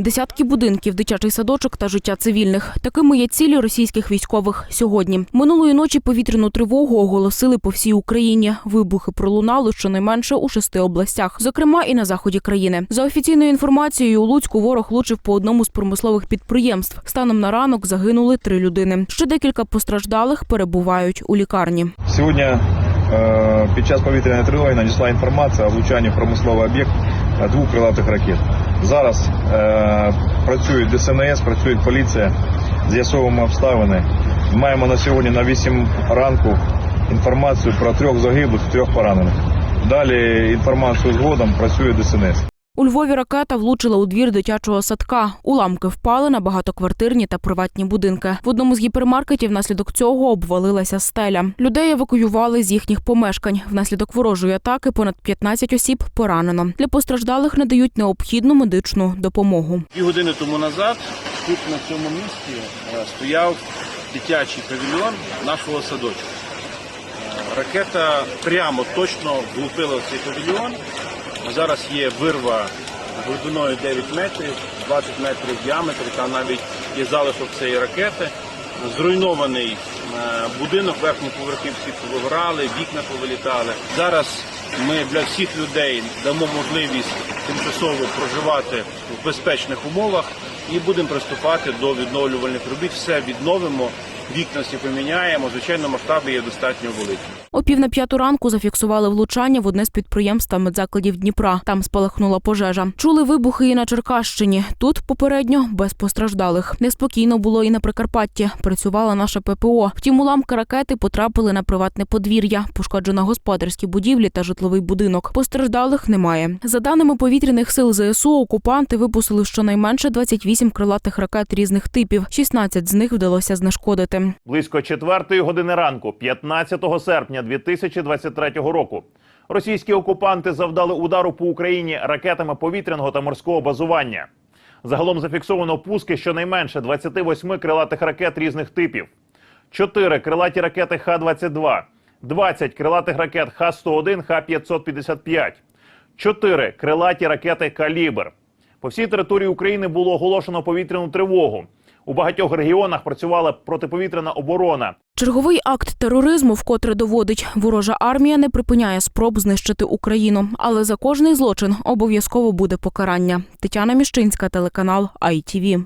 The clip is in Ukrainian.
Десятки будинків, дитячий садочок та життя цивільних. Такими є цілі російських військових сьогодні. Минулої ночі повітряну тривогу оголосили по всій Україні. Вибухи пролунали щонайменше у шести областях, зокрема і на заході країни. За офіційною інформацією, у Луцьку ворог влучив по одному з промислових підприємств. Станом на ранок загинули три людини. Ще декілька постраждалих перебувають у лікарні. Сьогодні е, під час повітряної тривоги надійшла інформація о влучанні в промисловий об'єкт е, двох крилатих ракет. Зараз е, працює ДСНС, працює поліція, з'ясовуємо обставини. Маємо на сьогодні на 8 ранку інформацію про трьох загиблих, трьох поранених. Далі інформацію згодом працює ДСНС. У Львові ракета влучила у двір дитячого садка. Уламки впали на багатоквартирні та приватні будинки. В одному з гіпермаркетів внаслідок цього обвалилася стеля. Людей евакуювали з їхніх помешкань. Внаслідок ворожої атаки понад 15 осіб поранено. Для постраждалих надають необхідну медичну допомогу. Дві години тому назад тут на цьому місці е, стояв дитячий павільйон нашого садочку. Е, Ракета прямо точно влупила цей павільйон. Зараз є вирва глибиною 9 метрів, 20 метрів в діаметрі, там навіть є залишок цієї ракети. Зруйнований е, будинок, верхні поверхи всі повиграли, вікна повилітали. Зараз ми для всіх людей дамо можливість тимчасово проживати в безпечних умовах і будемо приступати до відновлювальних робіт. Все відновимо, вікна всі поміняємо. Звичайно, масштаби є достатньо великі. О пів на п'яту ранку зафіксували влучання в одне з підприємств медзакладів Дніпра. Там спалахнула пожежа. Чули вибухи і на Черкащині. Тут попередньо без постраждалих. Неспокійно було і на Прикарпатті. Працювала наша ППО. Втім, уламки ракети потрапили на приватне подвір'я. Пошкоджено господарські будівлі та житловий будинок. Постраждалих немає. За даними повітряних сил ЗСУ, окупанти випустили щонайменше 28 крилатих ракет різних типів. 16 з них вдалося знешкодити. Близько четвертої години ранку, 15 серпня 2023 року, російські окупанти завдали удару по Україні ракетами повітряного та морського базування. Загалом зафіксовано пуски щонайменше 28 крилатих ракет різних типів, 4 крилаті ракети Х-22, 20 крилатих ракет Х-101, Х-555, 4 крилаті ракети Калібр. По всій території України було оголошено повітряну тривогу. У багатьох регіонах працювала протиповітряна оборона. Черговий акт тероризму вкотре доводить, ворожа армія не припиняє спроб знищити Україну, але за кожний злочин обов'язково буде покарання. Тетяна Міщинська, телеканал ITV.